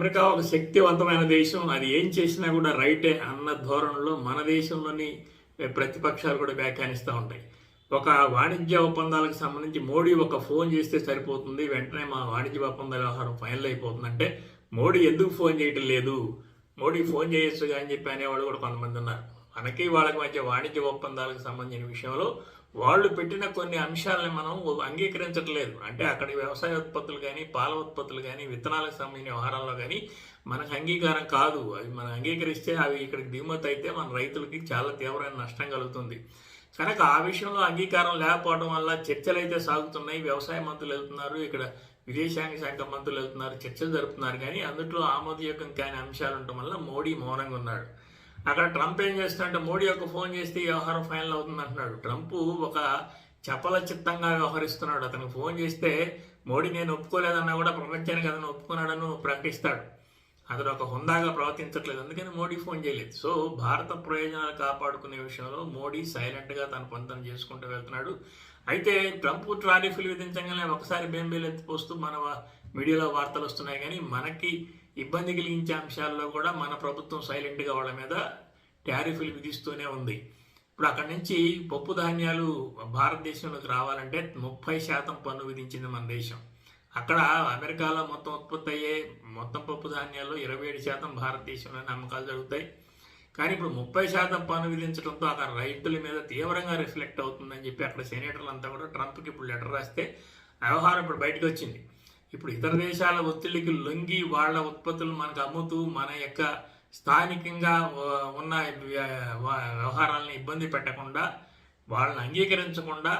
America ఒక శక్తివంతమైన దేశం. అది ఏం చేసినా కూడా రైటే అన్న ధోరణిలో మన దేశంలోని ప్రతిపక్షాలు కూడా వ్యాఖ్యానిస్తూ ఉంటాయి. ఒక వాణిజ్య ఒప్పందాలకు సంబంధించి మోడీ ఒక ఫోన్ చేస్తే సరిపోతుంది. వెంటనే మా వాణిజ్య ఒప్పంద వ్యవహారం ఫైనల్ అయిపోతుందంటే మోడీ ఎందుకు ఫోన్ చేయటం లేదు? మోడీ ఫోన్ చేయొచ్చుగా అని చెప్పి అనేవాళ్ళు కూడా కొంతమంది ఉన్నారు. మనకి వాళ్ళకి మధ్య వాణిజ్య ఒప్పందాలకు సంబంధించిన విషయంలో వాళ్ళు పెట్టిన కొన్ని అంశాలని మనం అంగీకరించట్లేదు. అంటే అక్కడ వ్యవసాయ ఉత్పత్తులు కానీ పాల ఉత్పత్తులు కానీ విత్తనాలకు సంబంధించిన వ్యవహారాల్లో కానీ మనకు అంగీకారం కాదు. అవి మనం అంగీకరిస్తే అవి ఇక్కడికి దిగుమతి అయితే మన రైతులకి చాలా తీవ్రమైన నష్టం కలుగుతుంది. కనుక ఆ విషయంలో అంగీకారం లేకపోవడం వల్ల చర్చలు అయితే సాగుతున్నాయి. వ్యవసాయ మంత్రులు వెళ్తున్నారు. ఇక్కడ విదేశాంగ శాఖ మంత్రులు వెళ్తున్నారు. చర్చలు జరుపుతున్నారు. కానీ అందులో ఆమోదయోగం కాని అంశాలు ఉండటం వల్ల మోడీ మౌనంగా ఉన్నాడు. అక్కడ ట్రంప్ ఏం చేస్తున్నాడంటే మోడీ ఒక ఫోన్ చేస్తే వ్యవహారం ఫైనల్ అవుతుంది అంటున్నాడు. ట్రంప్ ఒక చపల చిత్తంగా వ్యవహరిస్తున్నాడు. అతనికి ఫోన్ చేస్తే మోడీ నేను ఒప్పుకోలేదన్నా కూడా ప్రపంచానికి అతను ఒప్పుకున్నాడని ప్రకటిస్తాడు. అతను ఒక హుందాగా ప్రవర్తించట్లేదు. అందుకని మోడీ ఫోన్ చేయలేదు. సో భారత ప్రయోజనాలు కాపాడుకునే విషయంలో మోడీ సైలెంట్గా తన పంతం చేసుకుంటూ వెళ్తున్నాడు. అయితే ట్రంప్ ట్రారిఫ్లు విధించగానే ఒకసారి బెంబేలు ఎత్తిపోస్తూ మన మీడియాలో వార్తలు వస్తున్నాయి కానీ మనకి ఇబ్బంది కలిగించే అంశాల్లో కూడా మన ప్రభుత్వం సైలెంట్గా వాళ్ళ మీద టారిఫ్లు విధిస్తూనే ఉంది. ఇప్పుడు అక్కడి నుంచి పప్పు ధాన్యాలు భారతదేశంలోకి రావాలంటే ముప్పై శాతం పన్ను విధించింది మన దేశం. అక్కడ అమెరికాలో మొత్తం ఉత్పత్తి అయ్యే మొత్తం పప్పు ధాన్యాల్లో ఇరవై ఏడు శాతం భారతదేశంలోనే అమ్మకాలు జరుగుతాయి. కానీ ఇప్పుడు ముప్పై శాతం పన్ను విధించడంతో అక్కడ రైతుల మీద తీవ్రంగా రిఫ్లెక్ట్ అవుతుందని చెప్పి అక్కడ సెనేటర్లు అంతా కూడా ట్రంప్కి ఇప్పుడు లెటర్ రాస్తే వ్యవహారం ఇప్పుడు బయటకు వచ్చింది. ఇప్పుడు ఇతర దేశాల ఒత్తిడికి లొంగి వాళ్ళ ఉత్పత్తులు మనకు అమ్ముతూ మన యొక్క స్థానికంగా ఉన్న వ్య- వ్యవహారాలను ఇబ్బంది పెట్టకుండా వాళ్ళని అంగీకరించకుండా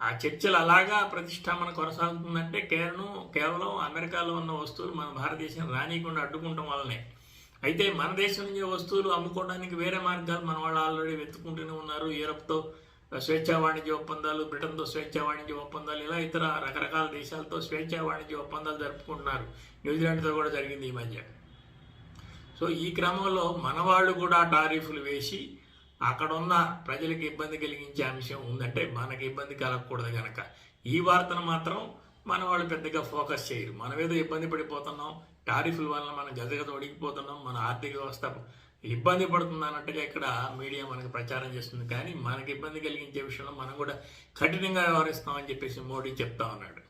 ఆ చర్చలు అలాగా ప్రతిష్టాపన కొనసాగుతుందంటే కేవలం కేవలం అమెరికాలో ఉన్న వస్తువులు మన భారతదేశం రానియకుండా అడ్డుకుంటాం వల్లనే అయితే మన దేశం నుంచి వస్తువులు అమ్ముకోవడానికి వేరే మార్గాలు మన వాళ్ళు ఆల్రెడీ వెతుకుంటూనే ఉన్నారు. యూరప్తో స్వేచ్ఛా వాణిజ్య ఒప్పందాలు బ్రిటన్తో స్వేచ్ఛా వాణిజ్య ఒప్పందాలు ఇలా ఇతర రకరకాల దేశాలతో స్వేచ్ఛా వాణిజ్య ఒప్పందాలు జరుపుకుంటున్నారు. న్యూజిలాండ్తో కూడా జరిగింది ఈ మధ్య. సో ఈ క్రమంలో మన వాళ్ళు కూడా టారిఫ్లు వేసి అక్కడ ఉన్న ప్రజలకు ఇబ్బంది కలిగించే అంశం ఉందంటే మనకి ఇబ్బంది కలగకూడదు కనుక ఈ వార్తను మాత్రం మన వాళ్ళు పెద్దగా ఫోకస్ చేయరు. మనం ఏదో ఇబ్బంది పడిపోతున్నాం టారిఫ్ల వల్ల మనం గదగద ఒడిగిపోతున్నాం మన ఆర్థిక వ్యవస్థ ఇబ్బంది పడుతుంది అన్నట్టుగా ఇక్కడ మీడియా మనకు ప్రచారం చేస్తుంది. కానీ మనకి ఇబ్బంది కలిగించే విషయంలో మనం కూడా కఠినంగా వ్యవహరిస్తామని చెప్పేసి మోడీ చెప్తా ఉన్నాడు.